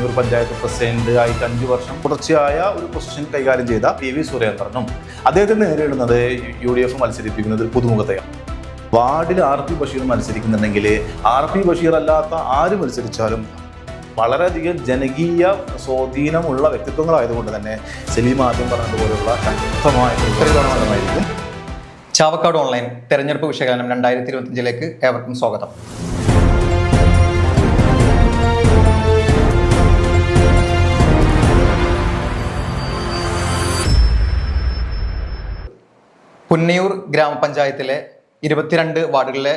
Punnur panchayat president ആയിട്ട് അഞ്ചു വർഷം തുടർച്ചയായ ഒരു പൊസിഷൻ കൈകാര്യം ചെയ്ത പി വി സുരേന്ദ്രനും അദ്ദേഹത്തിന് നേരിടുന്നത് യു ഡി എഫ് മത്സരിപ്പിക്കുന്നത് പുതുമുഖത്തെയാണ്. വാർഡിൽ ആർ പി ബഷീർ മത്സരിക്കുന്നുണ്ടെങ്കിൽ ആർ പി ബഷീർ അല്ലാത്ത ആര് മത്സരിച്ചാലും വളരെയധികം ജനകീയ സ്വാധീനമുള്ള വ്യക്തിത്വങ്ങളായതുകൊണ്ട് തന്നെ സെലീം ആദ്യം പറഞ്ഞതുപോലുള്ള ശക്തമായ പ്രതികരണമായിരിക്കും ചാവക്കാട് ഓൺലൈൻ തെരഞ്ഞെടുപ്പ് വിശകലനം രണ്ടായിരത്തി ഇരുപത്തിയഞ്ചിലേക്ക് ഏവർക്കും സ്വാഗതം. പുന്നയൂർ ഗ്രാമപഞ്ചായത്തിലെ ഇരുപത്തിരണ്ട് വാർഡുകളിലെ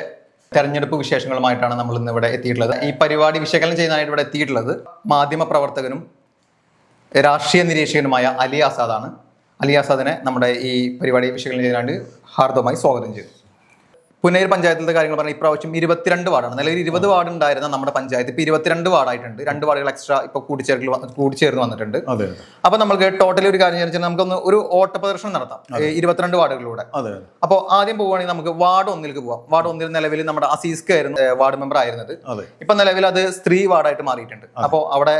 തെരഞ്ഞെടുപ്പ് വിശേഷങ്ങളുമായിട്ടാണ് നമ്മൾ ഇന്ന് ഇവിടെ എത്തിയിട്ടുള്ളത്. ഈ പരിപാടി വിശകലനം ചെയ്യുന്നതിനായിട്ട് ഇവിടെ എത്തിയിട്ടുള്ളത് മാധ്യമ പ്രവർത്തകനും രാഷ്ട്രീയ നിരീക്ഷകനുമായ അലി ആസാദാണ്. അലി ആസാദിനെ നമ്മുടെ ഈ പരിപാടി വിശകലനം ചെയ്യാനായിട്ട് ഹാർദവമായി സ്വാഗതം ചെയ്തു പുനേർ പഞ്ചായത്തിലെ കാര്യങ്ങൾ പറഞ്ഞാൽ ഇപ്രാവശ്യം ഇരുപത്തിരണ്ട് വാർഡാണ്. നിലവിൽ ഇരുപത് വാർഡ് ഉണ്ടായിരുന്ന നമ്മുടെ പഞ്ചായത്ത് ഇപ്പോൾ ഇരുപത്തിരണ്ട് വാർഡായിട്ടുണ്ട്. രണ്ട് വാർഡുകൾ എക്സ്ട്രാ ഇപ്പോൾ കൂടിച്ചേർക്കൽ കൂടിച്ചേർന്ന് വന്നിട്ടുണ്ട്. അപ്പോൾ നമുക്ക് ടോട്ടലി ഒരു കാര്യം വെച്ചാൽ നമുക്കൊന്ന് ഒരു ഓട്ട പ്രദർശനം നടത്താം ഇരുപത്തിരണ്ട് വാർഡുകളിലൂടെ. അതെ അപ്പോൾ ആദ്യം പോവുകയാണെങ്കിൽ നമുക്ക് വാർഡ് ഒന്നിലേക്ക് പോവാം. വാർഡ് ഒന്നിൽ നിലവിൽ നമ്മുടെ അസീസ് ആയിരുന്നു വാർഡ് മെമ്പർ ആയിരുന്നത്. ഇപ്പൊ നിലവിൽ അത് സ്ത്രീ വാർഡായിട്ട് മാറിയിട്ടുണ്ട്. അപ്പോൾ അവിടെ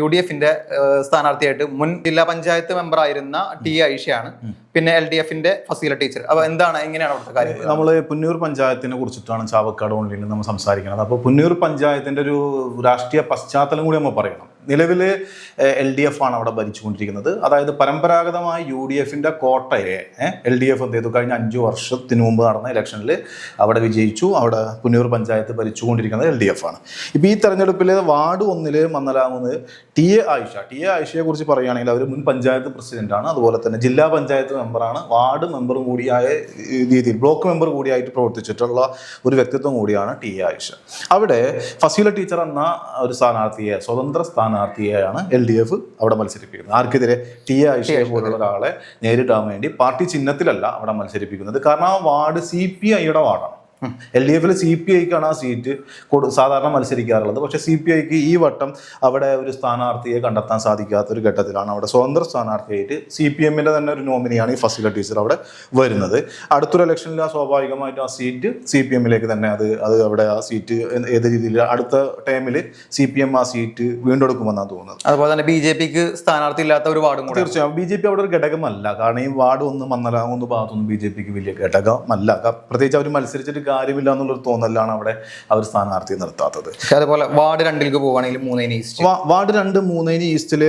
യു ഡി എഫിന്റെ സ്ഥാനാർത്ഥിയായിട്ട് മുൻ ജില്ലാ പഞ്ചായത്ത് മെമ്പർ ആയിരുന്ന ടി ഐഷയാണ്. പിന്നെ എൽ ഡി എഫിന്റെ ഫസീല ടീച്ചർ അപ്പൊ എന്താണ് എങ്ങനെയാണ് അവിടുത്തെ കാര്യം നമ്മൾ പുന്നൂർ പഞ്ചായത്തിനെ കുറിച്ചിട്ടാണ് ചാവക്കാട് ഓൺലൈനിൽ നമ്മൾ സംസാരിക്കുന്നത്. അപ്പോൾ പുന്നൂർ പഞ്ചായത്തിന്റെ ഒരു രാഷ്ട്രീയ പശ്ചാത്തലം കൂടി നമ്മൾ പറയണം. നിലവിൽ എൽ ഡി എഫ് ആണ് അവിടെ ഭരിച്ചുകൊണ്ടിരിക്കുന്നത്. അതായത് പരമ്പരാഗതമായി യു ഡി എഫിന്റെ കോട്ടയെ എൽ ഡി എഫ് എന്ത് ചെയ്തു? കഴിഞ്ഞ അഞ്ചു വർഷത്തിന് മുമ്പ് നടന്ന ഇലക്ഷനിൽ അവിടെ വിജയിച്ചു. അവിടെ പുന്നൂർ പഞ്ചായത്ത് ഭരിച്ചുകൊണ്ടിരിക്കുന്നത് എൽ ഡി എഫ് ആണ്. ഇപ്പോൾ ഈ തെരഞ്ഞെടുപ്പിൽ വാർഡ് ഒന്നിൽ മന്നലാകുന്നത് T A Ayisha. T A ആയിഷയെ കുറിച്ച് പറയുകയാണെങ്കിൽ അവർ മുൻ പഞ്ചായത്ത് പ്രസിഡന്റാണ് അതുപോലെ തന്നെ ജില്ലാ പഞ്ചായത്ത് മെമ്പറാണ് വാർഡ് മെമ്പറും കൂടിയായ രീതിയിൽ ബ്ലോക്ക് മെമ്പർ കൂടിയായിട്ട് പ്രവർത്തിച്ചിട്ടുള്ള ഒരു വ്യക്തിത്വം കൂടിയാണ് ടി എ ആയിഷ. അവിടെ ഫസീല ടീച്ചർ എന്ന ഒരു സ്ഥാനാർത്ഥിയെ സ്വതന്ത്ര സ്ഥാനാർത്ഥിയെയാണ് എൽ ഡി എഫ് അവിടെ മത്സരിപ്പിക്കുന്നത്. ആർക്കെതിരെ ടി ആയിഷയെ പോലുള്ള ഒരാളെ നേരിടാൻ വേണ്ടി പാർട്ടി ചിഹ്നത്തിലല്ല അവിടെ മത്സരിപ്പിക്കുന്നത്. കാരണം ആ വാർഡ് സി പി ഐയുടെ വാർഡാണ്. എൽ ഡി എഫിൽ സി പി ഐക്കാണ് ആ സീറ്റ് സാധാരണ മത്സരിക്കാറുള്ളത്. പക്ഷേ സി പി ഐക്ക് ഈ വട്ടം അവിടെ ഒരു സ്ഥാനാർത്ഥിയെ കണ്ടെത്താൻ സാധിക്കാത്ത ഒരു ഘട്ടത്തിലാണ് അവിടെ സ്വതന്ത്ര സ്ഥാനാർത്ഥിയായിട്ട് സി പി എമ്മിന്റെ തന്നെ ഒരു നോമിനിയാണ് ഈ ഫസില ടീച്ചർ അവിടെ വരുന്നത്. അടുത്തൊരു ഇലക്ഷനിൽ ആ സ്വാഭാവികമായിട്ടും ആ സീറ്റ് സി പി എമ്മിലേക്ക് തന്നെ അത് അത് അവിടെ ആ സീറ്റ് ഏത് രീതിയിൽ അടുത്ത ടൈമിൽ സി പി എം ആ സീറ്റ് വീണ്ടെടുക്കുമെന്നാണ് തോന്നുന്നത്. അതുപോലെ തന്നെ ബി ജെ പിക്ക് സ്ഥാനാർത്ഥി ഇല്ലാത്ത ഒരു വാർഡും തീർച്ചയായും. ബി ജെ പി അവിടെ ഒരു ഘടകമല്ല. കാരണം ഈ വാർഡ് ഒന്ന് മന്നലാകുന്ന ഭാഗത്തൊന്നും ബി ജെ പിക്ക് വലിയ ഘടകമല്ല. പ്രത്യേകിച്ച് അവർ മത്സരിച്ചിട്ട് കാര്യമില്ല എന്നുള്ളൊരു തോന്നലാണ് അവിടെ അവർ സ്ഥാനാർത്ഥി നിർത്താത്തത്. അതുപോലെ വാർഡ് രണ്ടിലേക്ക് പോവുകയാണെങ്കിൽ മൂന്നേനി ഈസ്റ്റ് വാർഡ് രണ്ട് മൂന്നേനി ഈസ്റ്റിൽ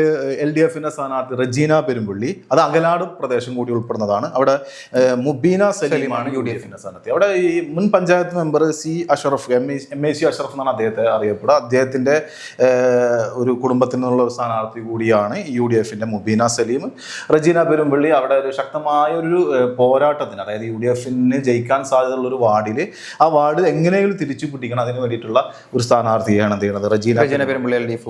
എൽ ഡി എഫിന്റെ സ്ഥാനാർത്ഥി റജീന പെരുമ്പള്ളി അത് അകലാട് പ്രദേശം കൂടി ഉൾപ്പെടുന്നതാണ്. അവിടെ മുബീന സലീമാണ് യു ഡി എഫിന്റെ സ്ഥാനാർത്ഥി. അവിടെ ഈ മുൻ panchayat member C Ashraf M M A C Ashraf എന്നാണ് അദ്ദേഹത്തെ അറിയപ്പെടുക. അദ്ദേഹത്തിന്റെ ഒരു കുടുംബത്തിൽ നിന്നുള്ള ഒരു സ്ഥാനാർത്ഥി കൂടിയാണ് യു ഡി എഫിന്റെ മുബീന സലീം. റജീന പെരുമ്പള്ളി അവിടെ ഒരു ശക്തമായ ഒരു പോരാട്ടത്തിന് അതായത് യു ഡി എഫിന് ജയിക്കാൻ സാധ്യതയുള്ള ഒരു വാർഡിൽ ആ വാർഡ് എങ്ങനെയും തിരിച്ചു പിടിക്കണം അതിന് വേണ്ടിയിട്ടുള്ള ഒരു സ്ഥാനാർത്ഥിയാണ് എന്ത് ചെയ്യുന്നത്? റജീന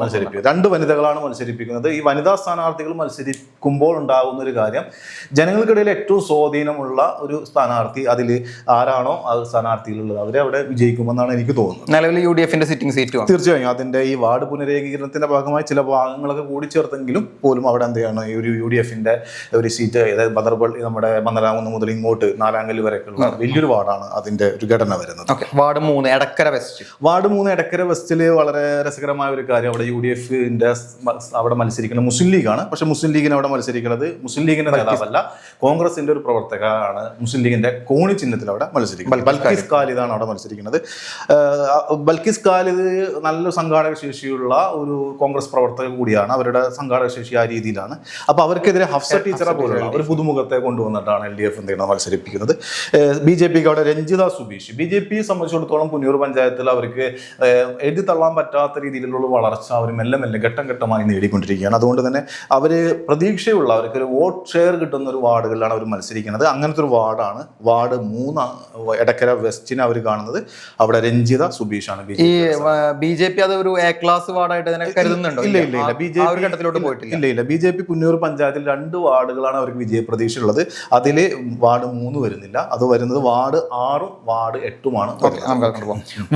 മത്സരിപ്പിക്കുന്നത് രണ്ട് വനിതകളാണ് മത്സരിപ്പിക്കുന്നത്. ഈ വനിതാ സ്ഥാനാർത്ഥികൾ മത്സരിക്കുമ്പോൾ ഉണ്ടാകുന്ന ഒരു കാര്യം ജനങ്ങൾക്കിടയിൽ ഏറ്റവും സ്വാധീനമുള്ള ഒരു സ്ഥാനാർത്ഥി അതിൽ ആരാണോ? ആ സ്ഥാനാർത്ഥിയിലുള്ളത്. അവരെ അവിടെ വിജയിക്കുമെന്നാണ് എനിക്ക് തോന്നുന്നത്. നിലവിൽ യു ഡി എഫിന്റെ സിറ്റിംഗ് സീറ്റ് തീർച്ചയായും. അതിന്റെ ഈ വാർഡ് പുനരേകീകരണത്തിന്റെ ഭാഗമായി ചില ഭാഗങ്ങളൊക്കെ കൂടി ചേർത്തെങ്കിലും പോലും അവിടെ എന്ത് ചെയ്യണം? ഈ ഒരു യു ഡി എഫിന്റെ ഒരു സീറ്റ് അതായത് ബദർപള്ളി നമ്മുടെ മന്ദലാകുന്ന് മുതൽ ഇങ്ങോട്ട് നാലാങ്കൽ വരെയൊക്കെയുള്ള വലിയൊരു വാർഡാണ് അതിന്റെ ഒരു ഘടന വരുന്നത്. വാർഡ് മൂന്ന് എടക്കര വെസ്റ്റ്. വാർഡ് മൂന്ന് എടക്കര വെസ്റ്റിൽ വളരെ രസകരമായ ഒരു കാര്യം അവിടെ യു ഡി എഫിന്റെ അവിടെ മത്സരിക്കുന്ന മുസ്ലിം ലീഗാണ്. പക്ഷെ മുസ്ലിം ലീഗിന് അവിടെ മത്സരിക്കുന്നത് മുസ്ലിം ലീഗിന്റെ നേതാവല്ല കോൺഗ്രസിന്റെ ഒരു പ്രവർത്തകനാണ് മുസ്ലിം ലീഗിന്റെ കോണി ചിഹ്നത്തിൽ അവിടെ മത്സരിക്കുന്നത്. ബൽക്കിസ് ഖാലിദാണ് അവിടെ മത്സരിക്കുന്നത്. ബൽക്കിസ് ഖാലിദ് നല്ല സംഘാടക ശേഷിയുള്ള ഒരു കോൺഗ്രസ് പ്രവർത്തക കൂടിയാണ്. അവരുടെ സംഘാടക ശേഷി ആ രീതിയിലാണ്. അപ്പൊ അവർക്കെതിരെ ഹഫ്സ ടീച്ചറെ പോലുള്ള ഒരു പുതുമുഖത്തെ കൊണ്ടുവന്നിട്ടാണ് എൽ ഡി എഫ് എന്ത് ചെയ്യുന്നത് മത്സരിപ്പിക്കുന്നത് ബി ജെ പിക്ക് അവിടെ രഞ്ജിത സുബീഷ് ബി ജെ പിയെ സംബന്ധിച്ചിടത്തോളം പുന്നൂർ പഞ്ചായത്തിൽ അവർക്ക് എഴുതി തള്ളാൻ പറ്റാത്ത രീതിയിലുള്ള വളർച്ച അവർ മെല്ലെ മെല്ലെ ഘട്ടം ഘട്ടമായി നേടിക്കൊണ്ടിരിക്കുകയാണ്. അതുകൊണ്ട് തന്നെ അവർ പ്രതീക്ഷയുള്ള അവർക്ക് ഒരു വോട്ട് ഷെയർ കിട്ടുന്ന ഒരു വാർഡുകളിലാണ് അവർ മത്സരിക്കുന്നത്. അങ്ങനത്തെ ഒരു വാർഡാണ്. വാർഡ് മൂന്ന് എടക്കര വെസ്റ്റിനെ അവർ കാണുന്നത്. അവിടെ രഞ്ജിത സുബീഷാണ് ഈ ബി ജെ പി അത് ഒരു എ ക്ലാസ് വാർഡായിട്ട് തന്നെ കരുതുന്നുണ്ടോ? ഇല്ല ഇല്ല ഇല്ല. ബി ജെ പി ഘട്ടത്തിലോട്ട് പോയിട്ടില്ല. ഇല്ല ഇല്ല. ബി ജെ പി പുന്നൂർ പഞ്ചായത്തിൽ രണ്ട് വാർഡുകളാണ് അവർക്ക് വിജയപ്രതീക്ഷ ഉള്ളത് അതിൽ വാർഡ് മൂന്ന് വരുന്നില്ല. അത് വരുന്നത് വാർഡ് ആറും വാർഡ് വാർഡ് എട്ടുമാണ്. നമുക്ക്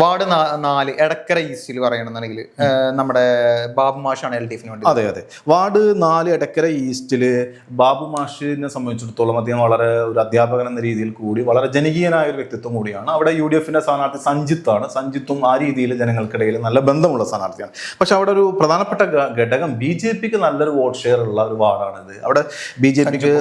വാർഡ് നാല്. എടക്കര ഈസ്റ്റിൽ പറയണമെന്നുണ്ടെങ്കിൽ നമ്മുടെ ബാബു മാഷാണ് എൽ ഡി എഫിന് വേണ്ടി അതെ അതെ. വാർഡ് നാല് എടക്കര ഈസ്റ്റിൽ ബാബു മാഷിനെ സംബന്ധിച്ചിടത്തോളം അദ്ദേഹം വളരെ ഒരു അധ്യാപകൻ എന്ന രീതിയിൽ കൂടി വളരെ ജനകീയനായ ഒരു വ്യക്തിത്വം കൂടിയാണ്. അവിടെ യു ഡി എഫിന്റെ സ്ഥാനാർത്ഥി സഞ്ജിത്താണ്. സഞ്ജിത്തും ആ രീതിയിൽ ജനങ്ങൾക്കിടയിൽ നല്ല ബന്ധമുള്ള സ്ഥാനാർത്ഥിയാണ്. പക്ഷെ അവിടെ ഒരു പ്രധാനപ്പെട്ട ഘടകം ബി ജെ പിക്ക് നല്ലൊരു വോട്ട് ഷെയർ ഉള്ള ഒരു വാർഡാണിത് അവിടെ ബി ജെ പിക്ക്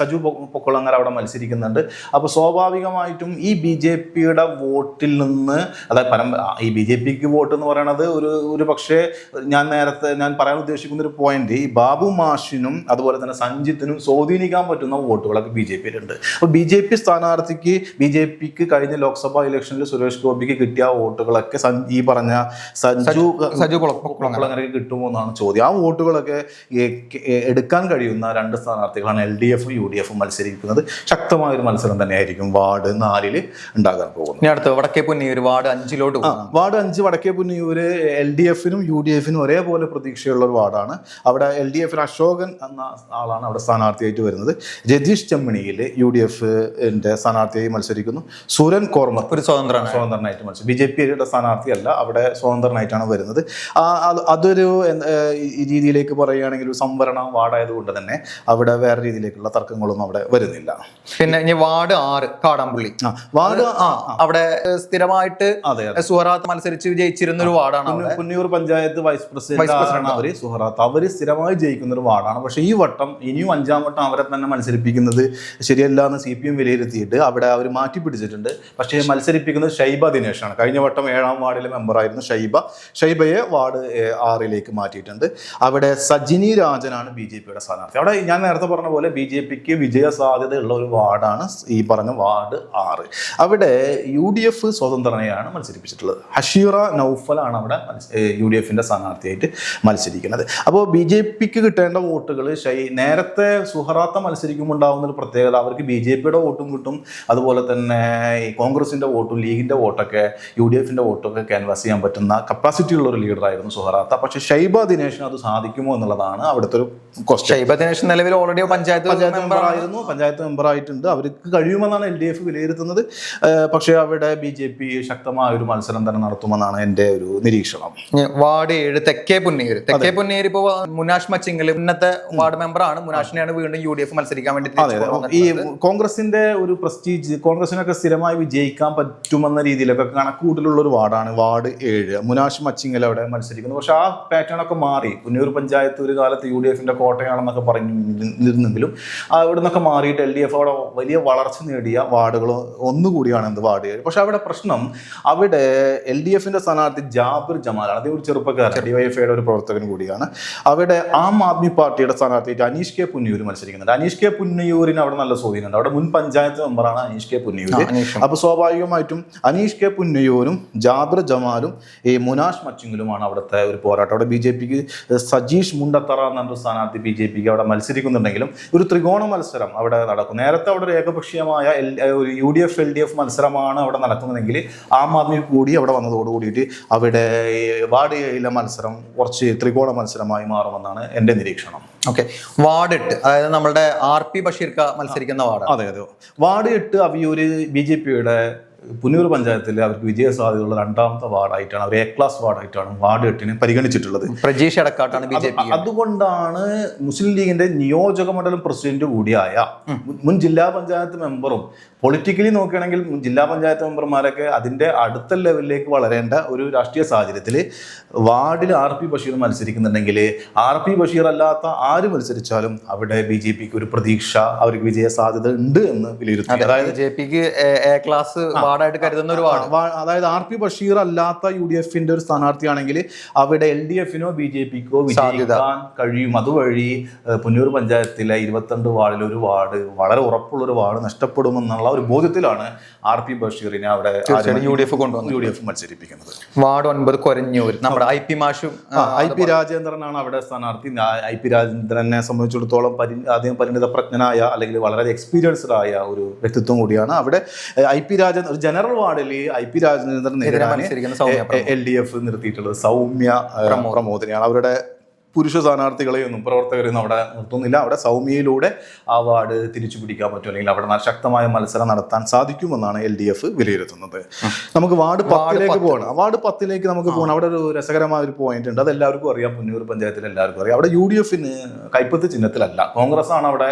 സജു പൊക്കുളങ്ങർ അവിടെ മത്സരിക്കുന്നുണ്ട്. അപ്പോൾ സ്വാഭാവികമായിട്ടും ഈ ബി ജെ പിയുടെ വോട്ടിൽ നിന്ന് അതായത് പരം ഈ ബി ജെ പിക്ക് വോട്ട് എന്ന് പറയുന്നത് ഒരു ഒരു പക്ഷേ ഞാൻ നേരത്തെ ഞാൻ പറയാൻ ഉദ്ദേശിക്കുന്ന ഒരു പോയിന്റ് ഈ ബാബു മാഷിനും അതുപോലെ തന്നെ സഞ്ജിത്തിനും സ്വാധീനിക്കാൻ പറ്റുന്ന വോട്ടുകളൊക്കെ ബി ജെ പിയിലുണ്ട്. അപ്പോൾ ബി ജെ പി സ്ഥാനാർത്ഥിക്ക് ബി ജെ പിക്ക് കഴിഞ്ഞ ലോക്സഭാ ഇലക്ഷനിൽ സുരേഷ് ഗോപിക്ക് കിട്ടിയ വോട്ടുകളൊക്കെ ഈ പറഞ്ഞ സഞ്ജു സജു കുള- കുളങ്ങര. കിട്ടുമോ എന്നാണ് ചോദ്യം. ആ വോട്ടുകളൊക്കെ എടുക്കാൻ കഴിയുന്ന രണ്ട് സ്ഥാനാർത്ഥികളാണ് എൽ ഡി എഫും യു ഡി എഫും മത്സരിക്കുന്നത്. ശക്തമായ ഒരു മത്സരം തന്നെയായിരിക്കും വാർഡ് നാലിൽ. ഉണ്ടാകാൻ പോകുന്നത്. അടുത്ത് വടക്കേ പുന്നിയൂർ വാർഡ് അഞ്ചിലോട്ട് വാർഡ് അഞ്ച് വടക്കേ പുന്നിയൂര് എൽ ഡി എഫിനും യു ഡി എഫിനും ഒരേപോലെ പ്രതീക്ഷയുള്ള ഒരു വാർഡാണ്. അവിടെ എൽ ഡി എഫിന് അശോകൻ എന്ന ആളാണ് അവിടെ സ്ഥാനാർത്ഥിയായിട്ട് വരുന്നത്. രതീഷ് ചെമ്മണിയിൽ യു ഡി എഫിന്റെ സ്ഥാനാർത്ഥിയായി മത്സരിക്കുന്നു. സുരൻ കോർമ ഒരു സ്വതന്ത്രനാണ് സ്വതന്ത്രനായിട്ട് മത്സരം ബി ജെ പിയുടെ സ്ഥാനാർത്ഥിയല്ല അവിടെ സ്വതന്ത്രനായിട്ടാണ് വരുന്നത്. അതൊരു രീതിയിലേക്ക് പറയുകയാണെങ്കിൽ ഒരു സംവരണ വാർഡായതുകൊണ്ട് തന്നെ അവിടെ വേറെ രീതിയിലേക്കുള്ള തർക്കങ്ങളൊന്നും അവിടെ വരുന്നില്ല. പിന്നെ ഇനി വാർഡ് ആറ് കാടാമ്പുള്ളി. വാർഡ് ആ അവിടെ സ്ഥിരമായിട്ട് സുഹറാത്ത് മത്സരിച്ച് വിജയിച്ചിരുന്ന ഒരു വാർഡാണ് പുന്നൂർ പഞ്ചായത്ത് വൈസ് പ്രസിഡന്റ് അവർ. സുഹറാത്ത്. അവർ സ്ഥിരമായി ജയിക്കുന്ന ഒരു വാർഡാണ്. പക്ഷെ ഈ വട്ടം ഇനിയും അഞ്ചാം വട്ടം അവരെ തന്നെ മത്സരിപ്പിക്കുന്നത് ശരിയല്ല എന്ന് സി പി എം വിലയിരുത്തിയിട്ട് അവിടെ അവർ മാറ്റി പിടിച്ചിട്ടുണ്ട്. പക്ഷേ മത്സരിപ്പിക്കുന്നത് ഷൈബ ദിനേശാണ്. കഴിഞ്ഞ വട്ടം ഏഴാം വാർഡിലെ മെമ്പറായിരുന്നു ഷൈബ. ഷൈബയെ വാർഡ് ആറിലേക്ക് മാറ്റിയിട്ടുണ്ട്. അവിടെ സജിനി രാജനാണ് ബി ജെ പിയുടെ സ്ഥാനാർത്ഥി. അവിടെ ഞാൻ നേരത്തെ പറഞ്ഞ പോലെ ബി ജെ പിക്ക് വിജയ സാധ്യതയുള്ള ഒരു വാർഡാണ് ഈ പറഞ്ഞ വാർഡ് ആറ്. അവിടെ യു ഡി എഫ് സ്വതന്ത്രനെയാണ് മത്സരിപ്പിച്ചിട്ടുള്ളത്. ഹഷീറ നൗഫലാണ് അവിടെ യു ഡി എഫിന്റെ സ്ഥാനാർത്ഥിയായിട്ട് മത്സരിക്കുന്നത്. അപ്പോൾ ബി ജെ പിക്ക് കിട്ടേണ്ട വോട്ടുകൾ ഷൈ നേരത്തെ സുഹറാത്ത മത്സരിക്കുമ്പോൾ ഉണ്ടാകുന്ന ഒരു പ്രത്യേകത അവർക്ക് ബി ജെ പിയുടെ വോട്ടും കിട്ടും. അതുപോലെ തന്നെ ഈ കോൺഗ്രസിന്റെ വോട്ടും ലീഗിന്റെ വോട്ടൊക്കെ യു ഡി എഫിന്റെ വോട്ടൊക്കെ ക്യാൻവാസ് ചെയ്യാൻ പറ്റുന്ന കപ്പാസിറ്റി ഉള്ള ഒരു ലീഡറായിരുന്നു സുഹറാത്ത. പക്ഷെ ഷൈബ ദിനേശിന് അത് സാധിക്കുമോ എന്നുള്ളതാണ് അവിടുത്തെ ഒരു ക്വസ്റ്റ്യൻ ഷൈബ ദിനേശ് നിലവിൽ ഓൾറെഡി പഞ്ചായത്ത് പഞ്ചായത്ത് മെമ്പർ ആയിരുന്നു. പഞ്ചായത്ത് മെമ്പർ ആയിട്ടുണ്ട്. അവർക്ക് കഴിയുമെന്നാണ് എൽ ഡി എഫ് വിലയിരുത്തുന്നത്. പക്ഷേ അവിടെ ബി ജെ പി ശക്തമായ ഒരു മത്സരം തന്നെ നടത്തുമെന്നാണ് എന്റെ ഒരു നിരീക്ഷണം. വാർഡ് ഏഴ് തെക്കേ പുന്നീര്. തെക്കേ പുന്നീര് ഇപ്പോ മുനാഷ് മച്ചിങ്ങൽ ഇന്നത്തെ വാർഡ് മെമ്പറാണ്. മുനാഷിനെയാണ് വീണ്ടും യു ഡി എഫ് മത്സരിക്കാൻ വേണ്ടി ഈ കോൺഗ്രസിന്റെ ഒരു പ്രസ്റ്റീജ് കോൺഗ്രസിനൊക്കെ സ്ഥിരമായി വിജയിക്കാൻ പറ്റുമെന്ന രീതിയിലൊക്കെ കണക്കൂട്ടിലുള്ള ഒരു വാർഡാണ് വാർഡ് ഏഴ്. മുനാഷ് മച്ചിങ്ങൽ അവിടെ മത്സരിക്കുന്നു. പക്ഷെ ആ പാറ്റേൺ ഒക്കെ മാറി. പുന്നൂർ പഞ്ചായത്ത് ഒരു കാലത്ത് യു ഡി എഫിന്റെ കോട്ടയാണെന്നൊക്കെ പറഞ്ഞു നിന്നെങ്കിലും അവിടെ നിന്നൊക്കെ മാറിയിട്ട് എൽ ഡി എഫ് അവിടെ വലിയ വളർച്ച നേടിയ വാർഡുകൾ ഒന്നുകൂടിയാണ് എന്ത് വാർഡ് പക്ഷെ അവിടെ പ്രശ്നം അവിടെ എൽ ഡി എഫിന്റെ സ്ഥാനാർത്ഥി ജാബിർ ജമാലാണ് അതേ ഒരു ചെറുപ്പക്കാരൻ ഡിവൈഎഫ്ഐയുടെ ഒരു പ്രവർത്തകൻ കൂടിയാണ്. അവിടെ ആം ആദ്മി പാർട്ടിയുടെ സ്ഥാനാർത്ഥിയായിട്ട് അനീഷ് കെ പുന്നയൂർ മത്സരിക്കുന്നുണ്ട്. അനീഷ് കെ പുന്നിയൂരിന് അവിടെ നല്ല സ്വാധീനമുണ്ട്. അവിടെ മുൻ പഞ്ചായത്ത് മെമ്പറാണ് അനീഷ് കെ പുന്നയൂർ അപ്പോൾ അപ്പൊ സ്വാഭാവികമായിട്ടും അനീഷ് കെ പുന്നിയൂരും ജാബിർ ജമാലും ഈ മുനാഷ് മച്ചിങ്ങലുമാണ് അവിടുത്തെ ഒരു പോരാട്ടം. അവിടെ ബി ജെ പിക്ക് സജീഷ് മുണ്ടത്തറ എന്നൊരു സ്ഥാനാർത്ഥി ബി ജെ പിക്ക് അവിടെ മത്സരിക്കുന്നുണ്ടെങ്കിലും ഒരു ത്രികോണ മത്സരം അവിടെ നടക്കും. നേരത്തെ അവിടെ ഒരു ഏകപക്ഷീയമായ ഒരു U D F L D F മത്സരമാണ് അവിടെ നടക്കുന്നതെങ്കിൽ ആം ആദ്മി കൂടി അവിടെ വന്നതോട് കൂടിയിട്ട് അവിടെ ഈ വാർഡ് ഏഴിലെ മത്സരം കുറച്ച് ത്രികോണ മത്സരമായി മാറുമെന്നാണ് എന്റെ നിരീക്ഷണം. ഓക്കെ വാർഡ് എട്ട് അതായത് നമ്മുടെ ആർ പി ബഷീർക്ക മത്സരിക്കുന്ന വാർഡ്. അതെ അതെ. വാർഡ് എട്ട് അവിയൂര് ബി ജെ പിയുടെ പുന്നൂർ പഞ്ചായത്തിൽ അവർക്ക് വിജയ സാധ്യതയുള്ള രണ്ടാമത്തെ വാർഡായിട്ടാണ് അവർ എ ക്ലാസ് വാർഡായിട്ടാണ് വാർഡ് എട്ടിനെ പരിഗണിച്ചിട്ടുള്ളത്. പ്രജീഷ് അടക്കാട്ടാണ് ബി ജെ പി അതുകൊണ്ടാണ് മുസ്ലിം ലീഗിന്റെ നിയോജക മണ്ഡലം പ്രസിഡന്റ് കൂടിയായ മുൻ ജില്ലാ പഞ്ചായത്ത് മെമ്പറും പൊളിറ്റിക്കലി നോക്കുകയാണെങ്കിൽ ജില്ലാ പഞ്ചായത്ത് മെമ്പർമാരൊക്കെ അതിന്റെ അടുത്ത ലെവലിലേക്ക് വളരേണ്ട ഒരു രാഷ്ട്രീയ സാഹചര്യത്തിൽ വാർഡിൽ ആർ പി ബഷീർ മത്സരിക്കുന്നുണ്ടെങ്കിൽ ആർ പി ബഷീർ അല്ലാത്ത ആര് മത്സരിച്ചാലും അവിടെ ബി ജെ പിക്ക് ഒരു പ്രതീക്ഷ അവർക്ക് വിജയ സാധ്യത ഉണ്ട് എന്ന് വിലയിരുത്തി. അതായത് ബി ജെ പിക്ക് എ ക്ലാസ് വാർഡായിട്ട് കരുതുന്ന ഒരു വാർഡ്. അതായത് ആർ പി ബഷീർ അല്ലാത്ത യു ഡി എഫിന്റെ ഒരു സ്ഥാനാർത്ഥിയാണെങ്കിൽ അവിടെ എൽ ഡി എഫിനോ ബി ജെ പിക്കോ വിജയിക്കാൻ കഴിയും. അതുവഴി പുന്നൂർ പഞ്ചായത്തിലെ ഇരുപത്തിരണ്ട് വാർഡിൽ ഒരു വാർഡ് വളരെ ഉറപ്പുള്ള ഒരു വാർഡ് നഷ്ടപ്പെടുമെന്നുള്ള ഒരു ബോധ്യത്തിലാണ് ആർ പി ബഷീറിനെ അവിടെ യു ഡി എഫ് കൊണ്ടുവന്നു യു ഡി എഫ് മത്സരിപ്പിക്കുന്നത്. വാർഡ് ഒൻപത് കൊരഞ്ഞൂർ. നമ്മുടെ ഐ പി മാഷും ഐ പി രാജേന്ദ്രനാണ് അവിടെ സ്ഥാനാർത്ഥി. ഐ പി രാജേന്ദ്രനെ സംബന്ധിച്ചിടത്തോളം പരി അദ്ദേഹം പരിണിത പ്രജ്ഞനായ അല്ലെങ്കിൽ വളരെ എക്സ്പീരിയൻസ്ഡ് ആയ ഒരു വ്യക്തിത്വം കൂടിയാണ് അവിടെ. ഐ പി രാജേന്ദ്രൻ ജനറൽ വാർഡിൽ I P Rajendran L D F നിർത്തിയിട്ടുള്ളത് Soumya പ്രമോദിനെയാണ്. അവരുടെ പുരുഷ സ്ഥാനാർത്ഥികളെയൊന്നും പ്രവർത്തകരെയൊന്നും അവിടെ നിർത്തുന്നില്ല. അവിടെ സൗമ്യയിലൂടെ ആ വാർഡ് തിരിച്ചു പിടിക്കാൻ പറ്റും. അല്ലെങ്കിൽ അവിടെ ശക്തമായ മത്സരം നടത്താൻ സാധിക്കുമെന്നാണ് എൽ ഡി എഫ് വിലയിരുത്തുന്നത്. നമുക്ക് വാർഡ് പത്തിലേക്ക് പോകണം. വാർഡ് പത്തിലേക്ക് നമുക്ക് പോകണം. അവിടെ ഒരു രസകരമായ ഒരു പോയിന്റ് ഉണ്ട്. അത് എല്ലാവർക്കും അറിയാം. പുന്നൂർ പഞ്ചായത്തിൽ എല്ലാവർക്കും അറിയാം. അവിടെ യു ഡി എഫിന് കൈപ്പത്തി ചിഹ്നത്തിലല്ല. കോൺഗ്രസ് ആണ് അവിടെ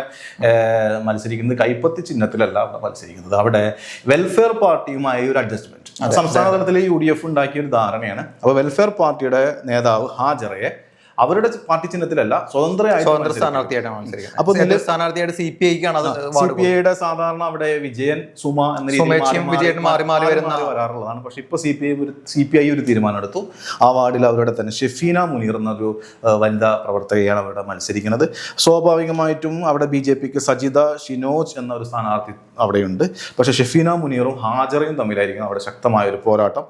മത്സരിക്കുന്നത്. കൈപ്പത്തി ചിഹ്നത്തിലല്ല അവിടെ മത്സരിക്കുന്നത്. അവിടെ വെൽഫെയർ പാർട്ടിയുമായി ഒരു അഡ്ജസ്റ്റ്മെന്റ് സംസ്ഥാന തലത്തിൽ യു ഡി എഫ് ഉണ്ടാക്കിയ ഒരു ധാരണയാണ്. അപ്പോൾ വെൽഫെയർ പാർട്ടിയുടെ നേതാവ് ഹാജറയെ അവരുടെ പാർട്ടി ചിഹ്നത്തിലല്ല സ്വതന്ത്രയായി സ്വതന്ത്ര സ്ഥാനാർത്ഥിയായിട്ടാണ് മത്സരിക്കുന്നത്. അപ്പോൾ സ്ഥാനാർത്ഥിയായിട്ട് സി പി ഐക്കാണ് അത് സി പി ഐയുടെ സാധാരണ അവിടെ വിജയൻ സുമ എന്ന രീതിയിൽ മാറി വരുന്ന- വരാറുള്ളതാണ്. പക്ഷെ ഇപ്പൊ സി പി ഐ ഒരു സി പി ഐ ഒരു തീരുമാനം എടുത്തു ആ വാർഡിൽ അവരുടെ തന്നെ ഷെഫീന മുനീർ എന്നൊരു വനിതാ പ്രവർത്തകയാണ് അവിടെ മത്സരിക്കുന്നത്. സ്വാഭാവികമായിട്ടും അവിടെ ബി ജെ പിക്ക് സജിത ഷിനോജ് എന്ന ഒരു സ്ഥാനാർത്ഥി അവിടെയുണ്ട്. പക്ഷേ ഷെഫീന മുനീറും ഹാജറയും തമ്മിലായിരിക്കും അവിടെ ശക്തമായ ഒരു പോരാട്ടം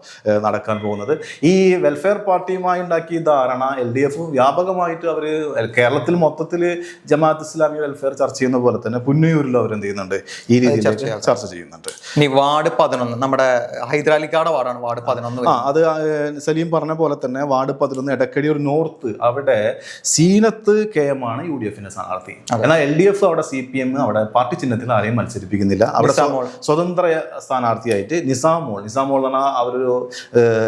നടക്കാൻ പോകുന്നത്. ഈ വെൽഫെയർ പാർട്ടിയുമായി ഉണ്ടാക്കിയ ധാരണ എൽ ഡി എഫ് വ്യാപകമായിട്ട് അവർ കേരളത്തിൽ മൊത്തത്തിൽ ജമാഅത്ത് ഇസ്ലാമി വെൽഫെയർ ചർച്ച ചെയ്യുന്ന പോലെ തന്നെ പുന്നയൂരിൽ അവർ എന്ത് ചെയ്യുന്നുണ്ട്? ഈ രീതിയിൽ ചർച്ച ചെയ്യുന്നുണ്ട്. ഇനി വാർഡ് പതിനൊന്ന് നമ്മുടെ ഹൈദരാലിക്കാട് വാർഡാണ് വാർഡ് പതിനൊന്ന് ആ അത് സലീം പറഞ്ഞ പോലെ തന്നെ വാർഡ് പതിനൊന്ന് ഒരു നോർത്ത് അവിടെ സീനത്ത് കെ എം ആണ് യു ഡി എഫിന്റെ സ്ഥാനാർത്ഥി. എന്നാൽ എൽ ഡി എഫ് അവിടെ സി പി എം അവിടെ പാർട്ടി ചിഹ്നത്തിൽ ആരെയും മത്സരിപ്പിക്കുന്നില്ല. അവിടെ സ്വ- നിസാമോൾ. സ്വതന്ത്ര സ്ഥാനാർത്ഥിയായിട്ട് നിസാമോൾ. നിസാമോൾ എന്ന് പറഞ്ഞാൽ അവരൊരു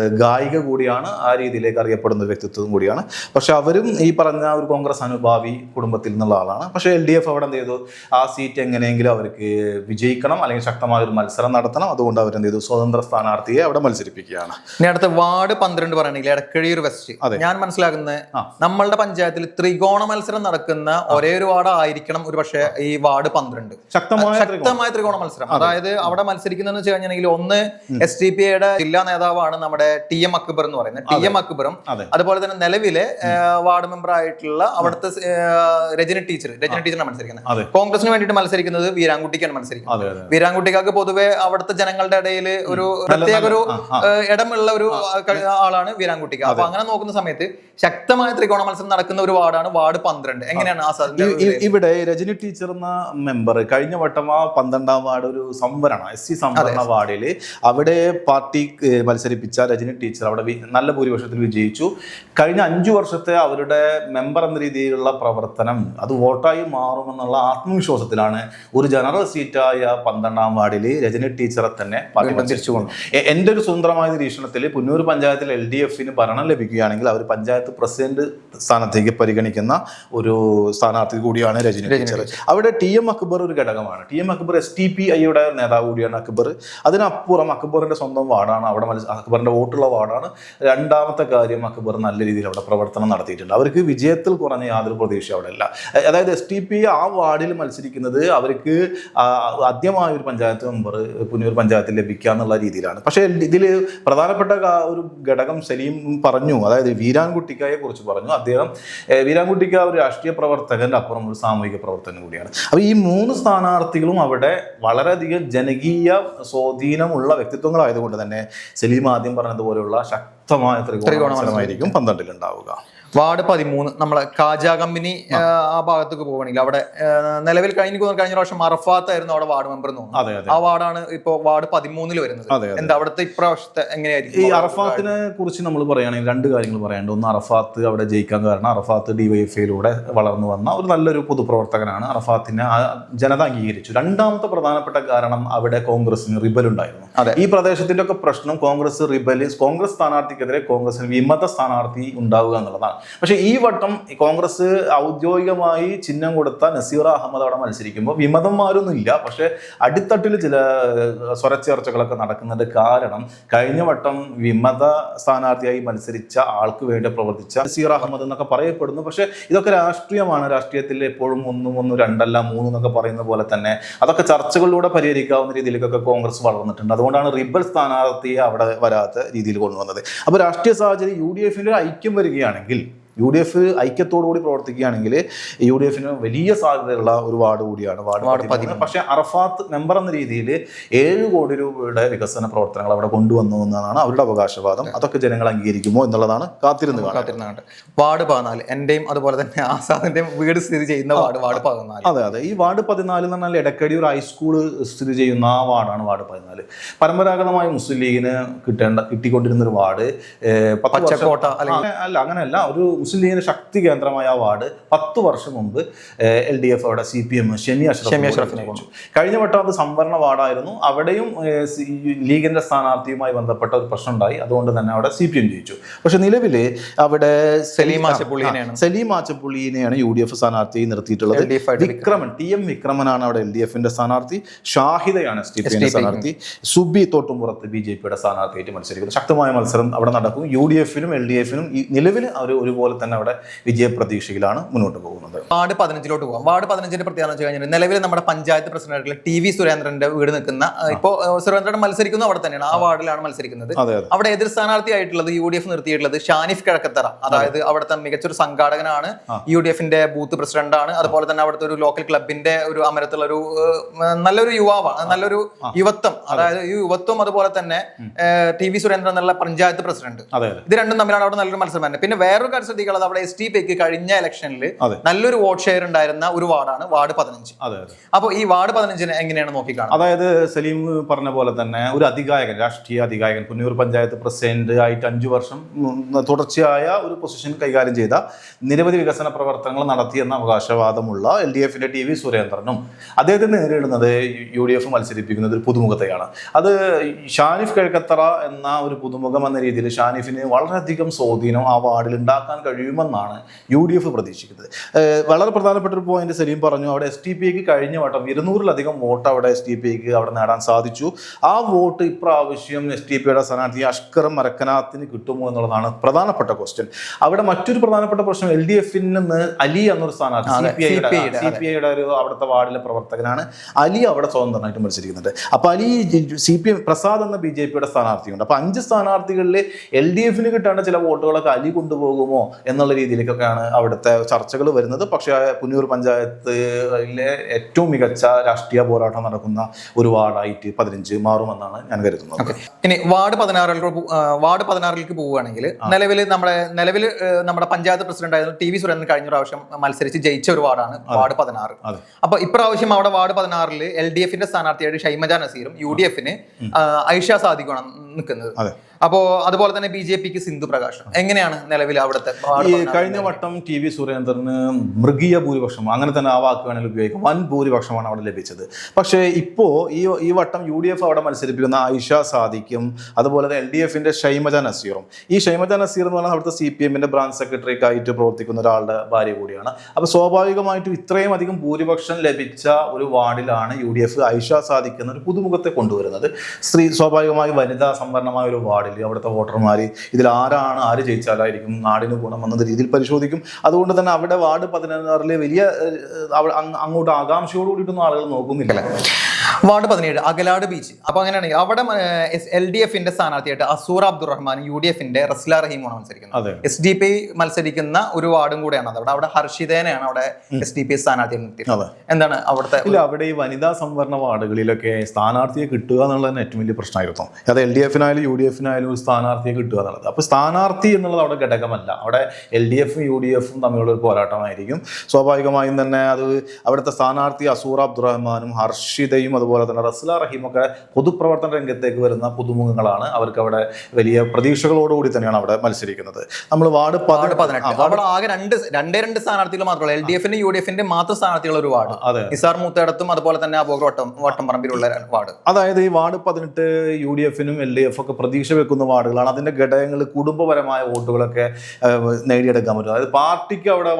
ഗായിക കൂടിയാണ് ആ രീതിയിലേക്ക് അറിയപ്പെടുന്ന വ്യക്തിത്വം കൂടിയാണ്. പക്ഷെ അവരും ഈ പറഞ്ഞ ഒരു കോൺഗ്രസ് അനുഭാവി കുടുംബത്തിൽ നിന്നുള്ള ആളാണ്. പക്ഷെ എൽ ഡി എഫ് അവിടെ എന്ത് ചെയ്തു? ആ സീറ്റ് എങ്ങനെയെങ്കിലും അവർക്ക് വിജയിക്കണം അല്ലെങ്കിൽ ശക്തമായ ഒരു മത്സരം നടത്തണം. അതുകൊണ്ട് അവരെന്ത് ചെയ്തു? സ്വതന്ത്ര സ്ഥാനാർത്ഥിയെ അവിടെ മത്സരിപ്പിക്കുകയാണ്. ഇനി അടുത്ത വാർഡ് പന്ത്രണ്ട് പറയണെങ്കിൽ എടക്കഴിയൂർ വെസ്റ്റ്. അതെ. ഞാൻ മനസ്സിലാക്കുന്നത്. നമ്മളുടെ പഞ്ചായത്തിൽ ത്രികോണ മത്സരം നടക്കുന്ന ഒരേ ഒരു വാർഡ് ആയിരിക്കണം ഒരു പക്ഷേ ഈ വാർഡ് പന്ത്രണ്ട്. ശക്തമായ ത്രികോണം. മത്സരം. അതായത് അവിടെ മത്സരിക്കുന്നതെന്ന് വെച്ച് കഴിഞ്ഞിട്ടുണ്ടെങ്കിൽ ഒന്ന് എസ് ഡി പി യുടെ ജില്ലാ നേതാവാണ് നമ്മുടെ ടി എം അക്ബർ എന്ന് പറയുന്നത്. ടി എം അക്ബറും അതെ. അതുപോലെ തന്നെ നിലവിലെ വാർഡ് മെമ്പർ ആയിട്ടുള്ള അവിടുത്തെ രജന ടീച്ചർ. രജനി ടീച്ചറാണ് മത്സരിക്കുന്നത്. കോൺഗ്രസിന് വേണ്ടിയിട്ട് മത്സരിക്കുന്നത് വീരാൻകുട്ടിക്കാണ് മത്സരിക്കുന്നത്. വീരാൻകുട്ടിക്കാർക്ക് പൊതുവെ അവിടുത്തെ ജനങ്ങളുടെ ഇടയിൽ ഒരു പ്രത്യേക ഒരു ഇടമുള്ള ഒരു ആളാണ് വീരാൻകുട്ടിക്ക് അപ്പൊ അങ്ങനെ നോക്കുന്ന സമയത്ത് ശക്തമായ ത്രികോണ മത്സരം നടക്കുന്ന ഒരു വാർഡാണ് വാർഡ് പന്ത്രണ്ട്. എങ്ങനെയാണ് ആ ഇവിടെ രജനി ടീച്ചർ എന്ന മെമ്പർ കഴിഞ്ഞ വട്ടം ആ പന്ത്രണ്ടാം വാർഡ് ഒരു സംവരണം എസ് സി സംവരണ വാർഡിൽ അവിടെ പാർട്ടി മത്സരിപ്പിച്ച രജനി ടീച്ചർ അവിടെ നല്ല ഭൂരിപക്ഷത്തിൽ വിജയിച്ചു. കഴിഞ്ഞ അഞ്ചു വർഷത്തെ അവരുടെ മെമ്പർ എന്ന രീതിയിലുള്ള പ്രവർത്തനം അത് വോട്ടായി മാറുമെന്നുള്ള ആത്മവിശ്വാസത്തിലാണ് ഒരു ജനറൽ സീറ്റായ പന്ത്രണ്ടാം വാർഡിൽ രജനി ടീച്ചറെ തന്നെ പാർട്ടി വീണ്ടും തിരിച്ചു മത്സരിച്ചു എന്റെ ഒരു സ്വന്തമായ നിരീക്ഷണത്തിൽ പുന്നൂർ പഞ്ചായത്തിൽ എൽ ഡി എഫിന് ഭരണം ലഭിക്കുകയാണെങ്കിൽ അവർ പഞ്ചായത്ത് പ്രസിഡന്റ് സ്ഥാനത്തേക്ക് പരിഗണിക്കുന്ന ഒരു സ്ഥാനാർത്ഥി കൂടിയാണ് രജനി ടീച്ചർ. അവിടെ ടി എം അക്ബർ ഒരു ഘടകമാണ്. T M Akbar S T P ഐയുടെ നേതാവ് കൂടിയാണ് അക്ബർ. അതിനപ്പുറം അക്ബറിന്റെ സ്വന്തം വാർഡാണ് അവിടെ അക്ബറിന്റെ വോട്ടുള്ള വാർഡാണ്. രണ്ടാമത്തെ കാര്യം അക്ബർ നല്ല രീതിയിൽ അവിടെ പ്രവർത്തനം നടത്തിയിട്ടുണ്ട്. അവർക്ക് വിജയത്തിൽ കുറഞ്ഞ യാതൊരു പ്രതീക്ഷ അവിടെ ഇല്ല. അതായത് എസ് ടി പി ആ വാർഡിൽ മത്സരിക്കുന്നത് അവർക്ക് ആദ്യമായ ഒരു പഞ്ചായത്ത് മെമ്പർ പുനൂർ പഞ്ചായത്തിൽ ലഭിക്കുക എന്നുള്ള രീതിയിലാണ്. പക്ഷേ ഇതിൽ പ്രധാനപ്പെട്ട ഒരു ഘടകം സലീം പറഞ്ഞു. അതായത് വീരാൻകുട്ടിക്കയെ കുറിച്ച് പറഞ്ഞു. അദ്ദേഹം വീരാൻകുട്ടിക്ക ഒരു രാഷ്ട്രീയ പ്രവർത്തകന്റെ അപ്പുറം ഒരു സാമൂഹിക പ്രവർത്തകൻ കൂടിയാണ്. അപ്പോൾ ഈ മൂന്ന് സ്ഥാനാർത്ഥികളും അവിടെ വളരെയധികം ജനകീയ സ്വാധീനമുള്ള വ്യക്തിത്വങ്ങളായതുകൊണ്ട് തന്നെ സലീം ആദ്യം പറഞ്ഞതുപോലെയുള്ള ശക്തമായ ത്രികോണ മത്സരമായിരിക്കും പന്ത്രണ്ടിൽ ഉണ്ടാവുക വാർഡ് പതിമൂന്ന് നമ്മളെ കാജ കമ്പനി ആ, ഭാഗത്തേക്ക് പോവുകയാണെങ്കിൽ അവിടെ നിലവിൽ കഴിഞ്ഞ കഴിഞ്ഞ പ്രാവശ്യം അറഫാത്ത് ആയിരുന്നു അവിടെ വാർഡ് മെമ്പർ എന്ന് തോന്നുന്നു. ആ വാർഡാണ് ഇപ്പൊ വാർഡ് പതിമൂന്നിൽ വരുന്നത്. എന്താ അവിടുത്തെ ഇപ്രാവശ്യത്തെ എങ്ങനെയായിരിക്കും? ഈ അറഫാത്തിനെ കുറിച്ച് നമ്മൾ പറയുകയാണെങ്കിൽ രണ്ട് കാര്യങ്ങൾ പറയാനുണ്ട്. ഒന്ന് അറഫാത്ത് അവിടെ ജയിക്കാൻ കാരണം അറഫാത്ത് ഡിവൈഎഫ്ഐയിലൂടെ വളർന്നു വന്ന ഒരു നല്ലൊരു പൊതുപ്രവർത്തകനാണ്. അറഫാത്തിനെ ജനത അംഗീകരിച്ചു. രണ്ടാമത്തെ പ്രധാനപ്പെട്ട കാരണം അവിടെ കോൺഗ്രസിന് റിബൽ ഉണ്ടായിരുന്നു. ഈ പ്രദേശത്തിന്റെ ഒക്കെ പ്രശ്നം കോൺഗ്രസ് റിബലിസ് കോൺഗ്രസ് സ്ഥാനാർത്ഥിക്കെതിരെ കോൺഗ്രസിന് വിമത സ്ഥാനാർത്ഥി ഉണ്ടാവുക എന്നുള്ളതാണ്. പക്ഷെ ഈ വട്ടം കോൺഗ്രസ് ഔദ്യോഗികമായി ചിഹ്നം കൊടുത്ത നസീർ അഹമ്മദ് അവിടെ മത്സരിക്കുമ്പോൾ വിമതന്മാരൊന്നും ഇല്ല പക്ഷേ അടിത്തട്ടിൽ ചില സ്വരച്ചേർച്ചകളൊക്കെ നടക്കുന്നതിന്റെ കാരണം കഴിഞ്ഞ വട്ടം വിമത സ്ഥാനാർത്ഥിയായി മത്സരിച്ച ആൾക്ക് വേണ്ടി പ്രവർത്തിച്ച നസീർ അഹമ്മദ് എന്നൊക്കെ പറയപ്പെടുന്നു. പക്ഷെ ഇതൊക്കെ രാഷ്ട്രീയമാണ്. രാഷ്ട്രീയത്തിൽ എപ്പോഴും ഒന്നും ഒന്നും രണ്ടല്ല മൂന്നും എന്നൊക്കെ പറയുന്ന പോലെ തന്നെ അതൊക്കെ ചർച്ചകളിലൂടെ പരിഹരിക്കാവുന്ന രീതിയിലേക്കൊക്കെ കോൺഗ്രസ് വളർന്നിട്ടുണ്ട്. അതുകൊണ്ടാണ് റിബൽ സ്ഥാനാർത്ഥിയെ അവിടെ വരാത്ത രീതിയിൽ കൊണ്ടുവന്നത്. അപ്പോൾ രാഷ്ട്രീയ സാഹചര്യം യു ഡി എഫിന്റെ ഐക്യം വരികയാണെങ്കിൽ യു ഡി എഫ് ഐക്യത്തോടുകൂടി പ്രവർത്തിക്കുകയാണെങ്കിൽ യു ഡി എഫിന് വലിയ സാധ്യതയുള്ള ഒരു വാർഡ് കൂടിയാണ്. വാർഡ് പതിമൂന്ന്. പക്ഷേ അറഫാത്ത് മെമ്പർ എന്ന രീതിയിൽ ഏഴ് കോടി രൂപയുടെ വികസന പ്രവർത്തനങ്ങൾ അവിടെ കൊണ്ടുവന്നു എന്നതാണ് അവരുടെ അവകാശവാദം. അതൊക്കെ ജനങ്ങൾ അംഗീകരിക്കുമോ എന്നുള്ളതാണ് കാത്തിരുന്ന് വാർഡ് പതിനാല്. എന്റെയും അതുപോലെ തന്നെ ആസാദിന്റെയും വീട് സ്ഥിതി ചെയ്യുന്ന വാർഡ് വാർഡ് പതിനാല്. അതെ അതെ. ഈ വാർഡ് പതിനാല് എന്ന് പറഞ്ഞാൽ ഇടക്കടി ഒരു ഹൈസ്കൂൾ സ്ഥിതി ചെയ്യുന്ന ആ വാർഡാണ് വാർഡ് പതിനാല്. പരമ്പരാഗതമായി മുസ്ലിം ലീഗിന് കിട്ടേണ്ട കിട്ടിക്കൊണ്ടിരുന്ന ഒരു വാർഡ് പച്ചക്കോട്ട അല്ല അങ്ങനെയല്ല. ഒരു മുസ്ലിം ലീഗിന്റെ ശക്തി കേന്ദ്രമായ ആ വാർഡ് പത്ത് വർഷം മുമ്പ് എൽ ഡി എഫ് അവിടെ C P M Shemi Ashraf അഷ്റഫിനെ. കഴിഞ്ഞ വട്ടം അത് സംവരണ വാർഡായിരുന്നു. അവിടെയും ലീഗിന്റെ സ്ഥാനാർത്ഥിയുമായി ബന്ധപ്പെട്ട ഒരു പ്രശ്നം ഉണ്ടായി അതുകൊണ്ട് തന്നെ അവിടെ സി പി എം ജയിച്ചു. പക്ഷെ നിലവിൽ അവിടെ സലീം ആച്ചപ്പുള്ളിനെയാണ് യു ഡി എഫ് സ്ഥാനാർത്ഥി നിർത്തിയിട്ടുള്ളത്. വിക്രമൻ ടി എം വിക്രമനാണ് അവിടെ എൽ ഡി എഫിന്റെ സ്ഥാനാർത്ഥി. ഷാഹിദയാണ് എസ് ടി പിന്റെ. സ്ഥാനാർത്ഥി. സുബി തോട്ടുംപുറത്ത് ബി ജെ പിയുടെ സ്ഥാനാർത്ഥിയായിട്ട് മത്സരിക്കുന്നു. ശക്തമായ മത്സരം അവിടെ നടക്കും. യു ഡി എഫിനും എൽ ഡി എഫിനും നിലവിൽ അവർ ഒരുപോലെ തന്നെ അവിടെ വിജയപ്രതീക്ഷയിലാണ് മുന്നോട്ട് പോകുന്നത്. വാർഡ് പതിനഞ്ചിലോട്ട് പോകാം. വാർഡ് പതിനഞ്ചിന്റെ പ്രത്യേകത വെച്ച് കഴിഞ്ഞാൽ നിലവിൽ നമ്മുടെ പഞ്ചായത്ത് പ്രസിഡന്റായിട്ടുള്ള ടി വി സുരേന്ദ്രന്റെ വീട് നിൽക്കുന്ന ഇപ്പോ സുരേന്ദ്രൻ മത്സരിക്കുന്നത് അവിടെ തന്നെയാണ്. ആ വാർഡിലാണ് മത്സരിക്കുന്നത്. അവിടെ എതിർ സ്ഥാനാർത്ഥിയായിട്ടുള്ളത് യു ഡി എഫ് നിർത്തിയിട്ടുള്ളത് ഷാനിഫ് കിഴക്കത്തറ. അതായത് അവിടുത്തെ മികച്ചൊരു സംഘാടകനാണ്. യു ഡി എഫിന്റെ ബൂത്ത് പ്രസിഡന്റാണ്. ആണ് അതുപോലെ തന്നെ അവിടുത്തെ ഒരു ലോക്കൽ ക്ലബിന്റെ ഒരു അമരത്തുള്ള ഒരു നല്ലൊരു യുവാവാണ് നല്ലൊരു യുവത്വം. അതായത് ഈ യുവത്വം അതുപോലെ തന്നെ ടി വി സുരേന്ദ്രൻ എന്നുള്ള പഞ്ചായത്ത് പ്രസിഡന്റ്. ഇത് രണ്ടും തമ്മിലാണ് അവിടെ നല്ലൊരു മത്സരം പിന്നെ വേറൊരു കാര്യം ശ്രദ്ധിക്കാനുള്ളത് അവിടെ എസ് ടി പിക്ക് കഴിഞ്ഞ ഇലക്ഷനിൽ നല്ലൊരു വോട്ട് ഷെയർ ഉണ്ടായിരുന്ന ഒരു വാർഡാണ് വാർഡ് പതിനഞ്ച്. അപ്പോൾ ഈ വാർഡ് പതിനഞ്ചിന് എങ്ങനെയാണ് നോക്കിക്കാണുന്നത്? അതായത് സലീം പറഞ്ഞ പോലെ തന്നെ ഒരു അധികായകൻ രാഷ്ട്രീയ അധികായകൻ പുന്നൂർ പഞ്ചായത്ത് പ്രസിഡന്റ് ആയിട്ട് അഞ്ചു വർഷം തുടർച്ചയായ ഒരു പൊസിഷൻ കൈകാര്യം ചെയ്ത നിരവധി വികസന പ്രവർത്തനങ്ങൾ നടത്തിയെന്ന അവകാശവാദമുള്ള എൽ ഡി എഫിന്റെ ടി വി സുരേന്ദ്രനും അദ്ദേഹത്തെ നേരിടുന്നത് യു ഡി എഫ് മത്സരിപ്പിക്കുന്നത് ഒരു പുതുമുഖത്തെയാണ്. അത് ഷാനിഫ് കിഴക്കത്തറ എന്ന ഒരു പുതുമുഖം എന്ന രീതിയിൽ ഷാനിഫിന് വളരെയധികം സ്വാധീനം ആ വാർഡിൽ ഉണ്ടാക്കാൻ കഴിയുമെന്നാണ് യു ഡി എഫ് പ്രതീക്ഷിക്കുന്നത്. വളരെ പ്രധാനപ്പെട്ട ഒരു പോയിന്റ് സലീം പറഞ്ഞു. അവിടെ എസ് ടി പി ഐക്ക് കഴിഞ്ഞ വട്ടം ഇരുന്നൂറിലധികം വോട്ട് അവിടെ എസ് ടി പി ഐക്ക് അവിടെ നേടാൻ സാധിച്ചു. ആ വോട്ട് ഇപ്രാവശ്യം എസ് ടി പിയുടെ സ്ഥാനാർത്ഥി അഷ്കർ മരക്കനാത്തിന് കിട്ടുമോ എന്നുള്ളതാണ് പ്രധാനപ്പെട്ട ക്വസ്റ്റ്യൻ അവിടെ മറ്റൊരു പ്രധാനപ്പെട്ട പ്രശ്നം എൽ ഡി എഫിൽ നിന്ന് അലി എന്നൊരു സ്ഥാനാർത്ഥി അതെ, സി പി ഐയുടെ സി പി ഐയുടെ ഒരു അവിടുത്തെ വാർഡിലെ പ്രവർത്തകനാണ്. അലി അവിടെ സ്വതന്ത്രമായിട്ട് മത്സരിക്കുന്നുണ്ട്. അപ്പൊ Ali C P M Prasad എന്ന ബി ജെ പിയുടെ സ്ഥാനാർത്ഥിയുണ്ട്. അപ്പൊ അഞ്ച് സ്ഥാനാർത്ഥികളിൽ എൽ ഡി എഫിന് കിട്ടേണ്ട ചില വോട്ടുകളൊക്കെ അലി കൊണ്ടുപോകുമോ? എന്നുള്ള രീതിയിലേക്കൊക്കെയാണ് അവിടുത്തെ ചർച്ചകൾ വരുന്നത്. പക്ഷേ പുന്നൂർ പഞ്ചായത്തിലെ ഏറ്റവും മികച്ച രാഷ്ട്രീയ പോരാട്ടം നടക്കുന്ന ഒരു വാർഡായിട്ട് പതിനഞ്ച് മാറുമെന്നാണ് ഞാൻ കരുതുന്നത്. ഇനി വാർഡ് പതിനാറിലേക്ക് വാർഡ് പതിനാറിലേക്ക് പോവുകയാണെങ്കിൽ നിലവിൽ നമ്മുടെ നിലവിൽ നമ്മുടെ പഞ്ചായത്ത് പ്രസിഡന്റ് ആയിരുന്നു ടി വി സുരേന്ദ്രൻ കഴിഞ്ഞ പ്രാവശ്യം മത്സരിച്ച് ജയിച്ച ഒരു വാർഡാണ് വാർഡ് പതിനാറ്. അപ്പൊ ഇപ്രാവശ്യം അവിടെ വാർഡ് പതിനാറിൽ എൽ ഡി എഫിന്റെ സ്ഥാനാർത്ഥിയായിട്ട് ഷൈമജ നസീറും യു ഡി എഫിന് ഐഷ സാദിഖുമാണ് നിൽക്കുന്നത്. അപ്പോ അതുപോലെ തന്നെ ബി ജെ പിക്ക് സിന്ധു പ്രകാശം. എങ്ങനെയാണ് നിലവിൽ അവിടുത്തെ വാർഡ് ഈ കഴിഞ്ഞ വട്ടം ടി വി സുരേന്ദ്രന് മൃഗീയ ഭൂരിപക്ഷം അങ്ങനെ തന്നെ ആ വാക്ക് വേണമെങ്കിൽ ഉപയോഗിക്കാം. വൻ ഭൂരിപക്ഷമാണ് അവിടെ ലഭിച്ചത്. പക്ഷേ ഇപ്പോ ഈ ഈ വട്ടം യു ഡി എഫ് അവിടെ മത്സരിപ്പിക്കുന്ന ആയിഷ സാദിക്കും അതുപോലെ തന്നെ എൽ ഡി എഫിന്റെ ഷൈമജ നസീറും. ഈ ഷൈമജ നസീർ എന്ന് പറഞ്ഞാൽ അവിടുത്തെ സി പി എമ്മിന്റെ ബ്രാഞ്ച് സെക്രട്ടറിക്ക് ആയിട്ട് പ്രവർത്തിക്കുന്ന ഒരാളുടെ ഭാര്യ കൂടിയാണ്. അപ്പൊ സ്വാഭാവികമായിട്ടും ഇത്രയും അധികം ഭൂരിപക്ഷം ലഭിച്ച ഒരു വാർഡിലാണ് യു ഡി എഫ് ഐഷ സാദിക്കുന്ന ഒരു പുതുമുഖത്തെ കൊണ്ടുവരുന്നത്. സ്ത്രീ സ്വാഭാവികമായി വനിതാ സംവരണമായ ഒരു വാർഡിൽ അവിടുത്തെ വോട്ടർമാർ ഇതിൽ ആരാണ് ആര് ജയിച്ചാലായിരിക്കും നാടിന് ഗുണം എന്ന രീതിയിൽ പരിശോധിക്കും. അതുകൊണ്ട് തന്നെ അവിടെ വാർഡ് പതിനാറിലെ വലിയ അങ്ങോട്ട് ആകാംക്ഷയോട് കൂടിയിട്ടൊന്നും ആളുകൾ നോക്കുന്നില്ല. വാർഡ് പതിനേഴ് അകലാട് ബീച്ച് അപ്പൊ അങ്ങനെയാണെങ്കിൽ അവിടെ എൽ ഡി എഫിന്റെ സ്ഥാനാർത്ഥിയായിട്ട് അസൂർ അബ്ദുറഹ്മാൻ യു ഡി എഫിന്റെ റസ്ല റഹീമാണ് മത്സരിക്കുന്നത്. അതെ. എസ് ഡി പി മത്സരിക്കുന്ന ഒരു വാർഡും കൂടെയാണ് അത്. അവിടെ അവിടെ ഹർഷിതേനെയാണ് അവിടെ എസ് ഡി പി സ്ഥാനാർത്ഥി നിർത്തിയത്. എന്താണ് അവിടുത്തെ ഇല്ല അവിടെ ഈ വനിതാ സംവരണ വാർഡുകളിലൊക്കെ സ്ഥാനാർത്ഥിയെ കിട്ടുക എന്നുള്ളതാണ് ഏറ്റവും വലിയ പ്രശ്നമായിരുന്നു. അത് എൽ ഡി എഫിനായാലും യു ഡി എഫിനായാലും ഒരു സ്ഥാനാർത്ഥിയെ കിട്ടുക എന്നുള്ളത്. അപ്പോൾ സ്ഥാനാർത്ഥി എന്നുള്ളത് അവിടെ ഘടകമല്ല. അവിടെ എൽ ഡി എഫും യു ഡി എഫും തമ്മിലുള്ള ഒരു പോരാട്ടമായിരിക്കും. സ്വാഭാവികമായും തന്നെ അത് അവിടുത്തെ സ്ഥാനാർത്ഥി അസൂർ അബ്ദുറഹ്മാനും ഹർഷിതയും അതുപോലെ തന്നെ റസ്ല റഹീമൊക്കെ പൊതുപ്രവർത്തന രംഗത്തേക്ക് വരുന്ന പുതുമുഖങ്ങളാണ്. അവർക്ക് അവിടെ വലിയ പ്രതീക്ഷകളോടുകൂടി തന്നെയാണ് അവിടെ മത്സരിക്കുന്നത്. നമ്മൾ വാർഡ് പതിനെട്ട് അവിടെ ആകെ രണ്ട് രണ്ടേ രണ്ട് സ്ഥാനാർത്ഥികൾ മാത്രമല്ല. എൽ ഡി എഫിന്റെ യു ഡി എഫിന്റെ മാത്രം സ്ഥാനാർത്ഥികൾ ഒരു വാർഡ്. അതെ. നിസാർ മൂത്തേടത്തും അതുപോലെ തന്നെ അബോഗോട്ടം വട്ടം പറമ്പിലുള്ള വാർഡ്. അതായത് ഈ വാർഡ് പതിനെട്ട് യു ഡി എഫിനും എൽ ഡി എഫ് ഒക്കെ പ്രതീക്ഷ വെക്കുന്ന വാർഡുകളാണ്. അതിന്റെ ഘടകങ്ങൾ കുടുംബപരമായ വോട്ടുകളൊക്കെ നേടിയെടുക്കാൻ പറ്റും. അതായത് പാർട്ടിക്ക് അവിടെ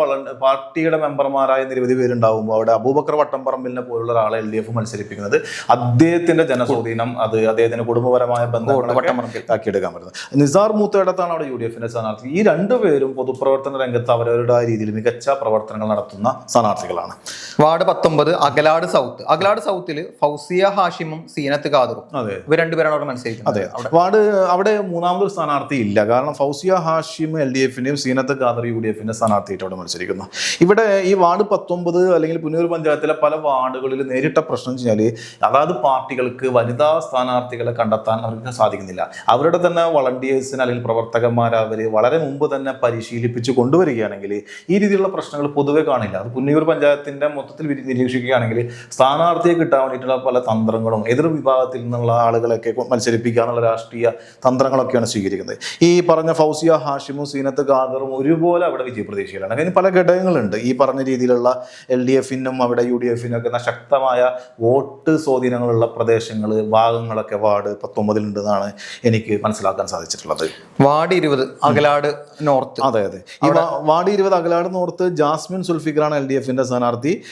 പാർട്ടിയുടെ മെമ്പർമാരായ നിരവധി പേരുണ്ടാകുമ്പോൾ അവിടെ അബൂബക്കർ വട്ടംപറമ്പിലിനെ പോലുള്ള ഒരാളെ എൽ ഡി എഫ് മത്സരിപ്പിക്കുന്നത് അദ്ദേഹത്തിന്റെ ജനസ്വാധീനം അത് അദ്ദേഹത്തിന്റെ കുടുംബപരമായ ബന്ധങ്ങളൊക്കെ ആക്കിയെടുക്കാൻ പറ്റുന്നത്. നിസാർ മൂത്തേടത്താണ് അവിടെ യു ഡി എഫിന്റെ സ്ഥാനാർത്ഥി. ഈ രണ്ടുപേരും പൊതുപ്രവർത്തന രംഗത്ത് അവരവരുടെ രീതിയിൽ മികച്ച പ്രവർത്തനങ്ങൾ നടത്തുന്ന സ്ഥാനാർത്ഥികളാണ്. വാർഡ് പത്തൊമ്പത് അകലാട് സൗത്ത്. അകലാട് സൗത്തിൽ ഫൗസിയ ഹാഷിമും സീനത്ത് ഖാദറും. അതെ. ഇവർ രണ്ടുപേരാണ് അവിടെ മത്സരിക്കുന്നത്. അതെ. വാർഡ് അവിടെ മൂന്നാമതൊരു സ്ഥാനാർത്ഥി ഇല്ല. കാരണം ഫൗസിയ ഹാഷിം എൽ ഡി എഫിന്റെയും സീനത്ത് ഖാദർ യു ഡി എഫിന്റെ സ്ഥാനാർത്ഥിയായിട്ട് അവിടെ മത്സരിക്കുന്നു. ഇവിടെ ഈ വാർഡ് പത്തൊമ്പത് അല്ലെങ്കിൽ പുനൂർ പഞ്ചായത്തിലെ പല വാർഡുകളിൽ നേരിട്ട പ്രശ്നം വെച്ചാൽ അതാത് പാർട്ടികൾക്ക് വനിതാ സ്ഥാനാർത്ഥികളെ കണ്ടെത്താൻ അവർക്ക് സാധിക്കുന്നില്ല. അവരുടെ തന്നെ വളണ്ടിയേഴ്സിന് അല്ലെങ്കിൽ പ്രവർത്തകന്മാർ അവർ വളരെ മുമ്പ് തന്നെ പരിശീലിപ്പിച്ച് കൊണ്ടുവരികയാണെങ്കിൽ ഈ രീതിയിലുള്ള പ്രശ്നങ്ങൾ പൊതുവെ കാണില്ല. അത് പുന്നിയൂർ പഞ്ചായത്തിന്റെ മൊത്തത്തിൽ നിരീക്ഷിക്കുകയാണെങ്കിൽ സ്ഥാനാർത്ഥിയെ കിട്ടാൻ വേണ്ടിയിട്ടുള്ള പല തന്ത്രങ്ങളും എതിർ വിഭാഗത്തിൽ നിന്നുള്ള ആളുകളൊക്കെ മത്സരിപ്പിക്കാനുള്ള രാഷ്ട്രീയ തന്ത്രങ്ങളൊക്കെയാണ് സ്വീകരിക്കുന്നത്. ഈ പറഞ്ഞ ഫൗസിയ ഹാഷിമും സീനത്ത് ഖാദറും ഒരുപോലെ അവിടെ വിജയപ്രതീക്ഷയിലാണ്. അതിന് പല ഘടകങ്ങളുണ്ട്. ഈ പറഞ്ഞ രീതിയിലുള്ള എൽ ഡി എഫിനും അവിടെ യു ഡി എഫിനും ഒക്കെ ശക്തമായ വോട്ട് സ്വാധീനങ്ങളുള്ള പ്രദേശങ്ങൾ ഭാഗങ്ങളൊക്കെ വാർഡ് പത്തൊമ്പതിലുണ്ടെന്നാണ് എനിക്ക് മനസ്സിലാക്കാൻ സാധിച്ചിട്ടുള്ളത്. വാർഡ് ഇരുപത് അകലാട് നോർത്ത്. അതെ അതെ. ഈ വാർഡ് ഇരുപത് അകലാട് നോർത്ത് ജാസ്മിൻ സുൽഫിഖറാണ് എൽ ഡി എഫിന്റെ സ്ഥാനാർത്ഥി.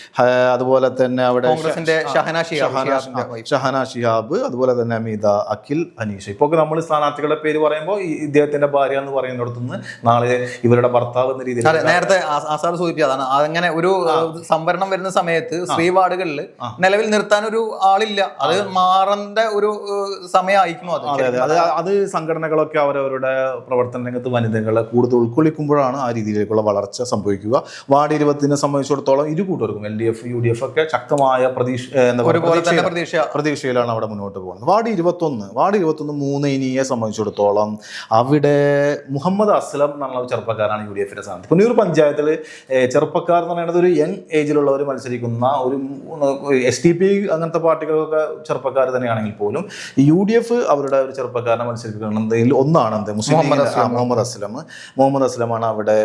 അതുപോലെ തന്നെ അവിടെ ഷഹന ഷിഹാബ് അതുപോലെ തന്നെ അമിത അഖിൽ അനീഷ്. ഇപ്പൊ നമ്മൾ സ്ഥാനാർത്ഥികളുടെ പേര് പറയുമ്പോൾ ഇദ്ദേഹത്തിന്റെ ഭാര്യ എന്ന് പറയുന്നിടത്തുനിന്ന് നാളെ ഇവരുടെ ഭർത്താവ് എന്ന രീതിയിൽ നേരത്തെ ആസാർ സൂചിപ്പിച്ചതാണ്. അങ്ങനെ ഒരു സംവരണം വരുന്ന സമയത്ത് സ്ത്രീ വാർഡുകളിൽ നിലവിൽ നിർത്താൻ ഒരു ആളില്ല. അത് മാറേണ്ട ഒരു സമയമായിരിക്കുന്നു അത്. അതെ അതെ. സംഘടനകളൊക്കെ അവരവരുടെ പ്രവർത്തന രംഗത്ത് വനിതകളെ കൂടുതൽ ഉൾക്കൊള്ളിക്കുമ്പോഴാണ് ആ രീതിയിലേക്കുള്ള വളർച്ച സംഭവിക്കുക. വാർഡ് ഇരുപത്തിനെ സംബന്ധിച്ചിടത്തോളം ഇരു കൂട്ടർക്കും L D F U D F ഒക്കെ ശക്തമായ പ്രതീക്ഷ പ്രതീക്ഷയിലാണ്. പ്രതീക്ഷ പ്രതീക്ഷയിലാണ് അവിടെ മുന്നോട്ട് പോകുന്നത്. വാർഡ് ഇരുപത്തൊന്ന് വാർഡ് ഇരുപത്തൊന്ന് മൂന്ന് ഇനിയെ സംബന്ധിച്ചിടത്തോളം അവിടെ മുഹമ്മദ് അസ്ലം എന്നുള്ള ചെറുപ്പക്കാരാണ് യു ഡി എഫിന്റെ സ്ഥാനത്ത്. പുന്നൂർ പഞ്ചായത്തിൽ ചെറുപ്പക്കാർ എന്ന് പറയുന്നത് ഒരു യങ് ഏജിലുള്ളവർ മത്സരിക്കുന്ന ഒരു എസ് ടി പി അങ്ങനത്തെ പാർട്ടികളൊക്കെ ചെറുപ്പക്കാർ തന്നെയാണെങ്കിൽ പോലും യു ഡി എഫ് അവരുടെ ഒരു ചെറുപ്പക്കാരനെ മത്സരിക്കുന്നതിൽ ഒന്നാണ് എന്ത്? മുസ്ലിം മുഹമ്മദ് അസ്ലം. മുഹമ്മദ് അസ്ലമാണ് അവിടെ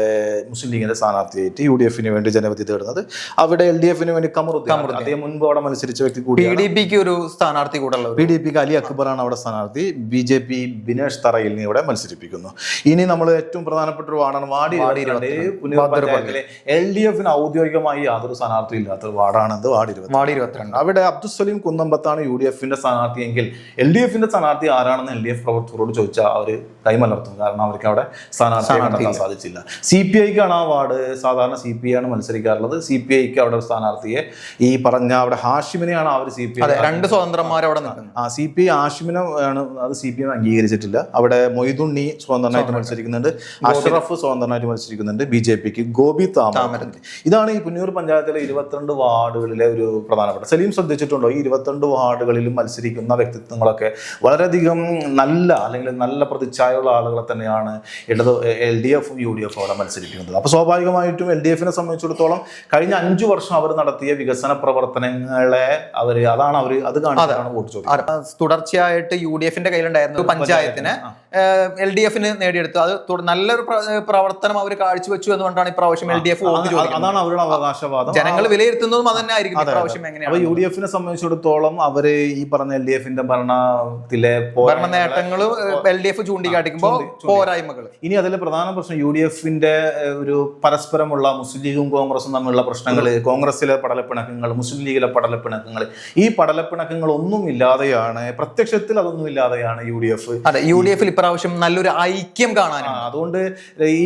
മുസ്ലിം ലീഗിന്റെ സ്ഥാനാർത്ഥിയായിട്ട് യു ഡി എഫിന് വേണ്ടി ജനവിധി തേടുന്നത്. അവിടെ എൽ ഡി എഫിന് വേണ്ടി കമറുദ്ദീൻ അദ്ദേഹം മുൻപ് അവിടെ മത്സരിച്ച വ്യക്തി പി കൂടിയാണ് ഡി പിക്ക് ഒരു സ്ഥാനാർത്ഥി കൂടെ പി ഡി പിക്ക് അലി അക്ബറാണ് അവിടെ സ്ഥാനാർത്ഥി. ബി ജെ പി ബിനേഷ് തറയിൽ ഇവിടെ മത്സരിപ്പിക്കുന്നു. ഇനി നമ്മൾ ഏറ്റവും പ്രധാനപ്പെട്ട ഒരു വാർഡാണ് വാർഡ് എൽ ഡി എഫിന് ഔദ്യോഗികമായി യാതൊരു സ്ഥാനാർത്ഥിയും ഇല്ലാത്ത വാർഡാണ് വാർഡ് ഇരുപത്തി അവിടെ അബ്ദുൽ സലീം കുന്നമ്പത്താണ് യു ഡി എഫിന്റെ സ്ഥാനാർത്ഥിയെങ്കിൽ എൽ ഡി എഫിന്റെ സ്ഥാനാർത്ഥി ആരാണെന്ന് എൽ ഡി എഫ് പ്രവർത്തകരോട് ചോദിച്ചാൽ അവർ കൈമലർത്തും കാരണം അവർക്ക് അവിടെ സ്ഥാനാർത്ഥിയെ കണ്ടെത്താൻ സാധിച്ചില്ല. സി പി ഐക്കാണ് ആ വാർഡ് സാധാരണ സി പി ഐ ആണ് മത്സരിക്കാറുള്ളത്. സി പി ഐക്ക് അവിടെ സ്ഥാനാർത്ഥിയെ ഈ പറഞ്ഞ അവിടെ ഹാഷിമിനെയാണ് അവർ സി പി ഐ രണ്ട് സ്വതന്ത്രന്മാർ അവിടെ ആ സി പി ഐ ഹാഷിമിനെ ആണ് അത് സി പി എം അംഗീകരിച്ചിട്ടില്ല. അവിടെ മൊയ്തുണ്ണി സ്വതന്ത്രനായിട്ട് മത്സരിക്കുന്നുണ്ട്. അഷ്റഫ് സ്വതന്ത്രനായിട്ട് മത്സരിക്കുന്നുണ്ട്. ബി ജെ പിക്ക് ഗോപി താമര. ഇതാണ് ഈ പുന്നൂർ പഞ്ചായത്തിലെ ഇരുപത്തിരണ്ട് വാർഡുകളിലെ ഒരു പ്രധാനപ്പെട്ട. സലീം ശ്രദ്ധിച്ചിട്ടുണ്ടോ? ഈ ഇരുപത്തിരണ്ട് വാർഡുകളിലും മത്സരിക്കുന്ന വ്യക്തിത്വങ്ങളൊക്കെ വളരെയധികം നല്ല അല്ലെങ്കിൽ നല്ല പ്രതിച്ഛായുള്ള ആളുകളെ തന്നെയാണ് ഇടത് എൽ ഡി എഫും യു ഡി എഫും അവിടെ മത്സരിക്കുന്നത് അപ്പോൾ സ്വാഭാവികമായിട്ടും എൽ ഡി എഫിനെ സംബന്ധിച്ചിടത്തോളം കഴിഞ്ഞ അഞ്ചു വർഷം അവർ നടത്തിയ വികസന പ്രവർത്തനങ്ങളെ അവർ അതാണ് അവർ അത് കാണിച്ചാണ് വോട്ട് ചോദിക്കുന്നത്. തുടർച്ചയായിട്ട് യു ഡി എഫിന്റെ കയ്യിലുണ്ടായിരുന്നു പഞ്ചായത്തിനെ എൽ ഡി എഫിന് നേടിയെടുത്തു. അത് നല്ലൊരു പ്ര- പ്രവർത്തനം അവർ കാഴ്ചവെച്ചു എന്നുകൊണ്ടാണ് ഇപ്രാവശ്യം എൽ ഡി എഫ് അതാണ് അവരുടെ അവകാശവാദം. ജനങ്ങൾ വിലയിരുത്തുന്നതും അത് തന്നെ ആയിരിക്കും ഇപ്രാവശ്യം അപ്പൊ എങ്ങനെയാണ് യു ഡി എഫിനെ സംബന്ധിച്ചിടത്തോളം അവർ ഈ പറഞ്ഞ എൽ ഡി എഫിന്റെ ഭരണത്തിലെ ഭരണ നേട്ടങ്ങൾ എൽ ഡി എഫ് ചൂണ്ടിക്കാട്ടിക്കുമ്പോൾ പോരായ്മകൾ ഇനി അതിലെ പ്രധാന പ്രശ്നം യു ഡി എഫിന്റെ ഒരു പരസ്പരമുള്ള മുസ്ലിം ലീഗും കോൺഗ്രസും തമ്മിലുള്ള പ്രശ്നങ്ങൾ കോൺഗ്രസിലെ പടലപ്പിണക്കങ്ങൾ മുസ്ലിം ലീഗിലെ പടലപ്പിണക്കങ്ങൾ ഈ പടലപ്പിണക്കങ്ങൾ ഒന്നും ഇല്ലാതെയാണ് പ്രത്യക്ഷത്തിൽ അതൊന്നും ഇല്ലാതെയാണ് യു ഡി എഫ് അതെ യു ഡി എഫിൽ ഇപ്രാവശ്യം നല്ലൊരു ഐക്യം കാണാൻ അതുകൊണ്ട് ഈ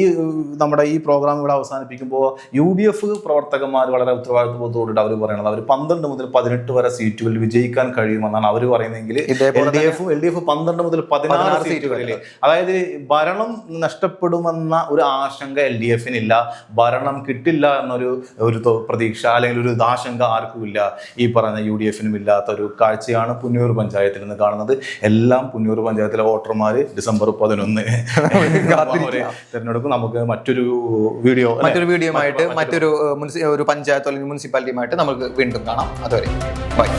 നമ്മുടെ ഈ പ്രോഗ്രാം ഇവിടെ അവസാനിപ്പിക്കുമ്പോൾ യു ഡി എഫ് പ്രവർത്തകന്മാർ വളരെ ഉത്തരവാദിത്വത്തോടുകൂടി അവർ പറയണത്. അവർ പന്ത്രണ്ട് മുതൽ പതിനെട്ട് വരെ സീറ്റുകളിൽ വിജയിക്കാൻ കഴിയുമെന്നാണ് അവർ പറയുന്നതെങ്കിൽ ഇതേപോലെ L D F L D F പന്ത്രണ്ട് മുതൽ പതിനാറ് സീറ്റുകളിൽ അതായത് ഭരണം നഷ്ടപ്പെടുമെന്ന ഒരു ആശങ്ക എൽ ഡി എഫിനില്ല ഭരണം കിട്ടില്ല എന്നൊരു ഒരു പ്രതീക്ഷ അല്ലെങ്കിൽ ഒരു ആശങ്ക ആർക്കുമില്ല ഈ പറഞ്ഞ യു ഡി എഫിനും ഇല്ലാത്ത ഒരു കാഴ്ചയാണ് പുന്നൂർ പഞ്ചായത്തിൽ നിന്ന് കാണുന്നത്. എല്ലാം പുന്നൂർ പഞ്ചായത്തിലെ വോട്ടർമാർ ഡിസംബർ പതിനൊന്ന്. തിരഞ്ഞെടുപ്പ് നമുക്ക് മറ്റൊരു വീഡിയോ മറ്റൊരു വീഡിയോ ആയിട്ട് മറ്റൊരു ഒരു പഞ്ചായത്തോ അല്ലെങ്കിൽ മുനിസിപ്പാലിറ്റിയുമായിട്ട് നമുക്ക് വീണ്ടും കാണാം. അതുവരെ ബൈ.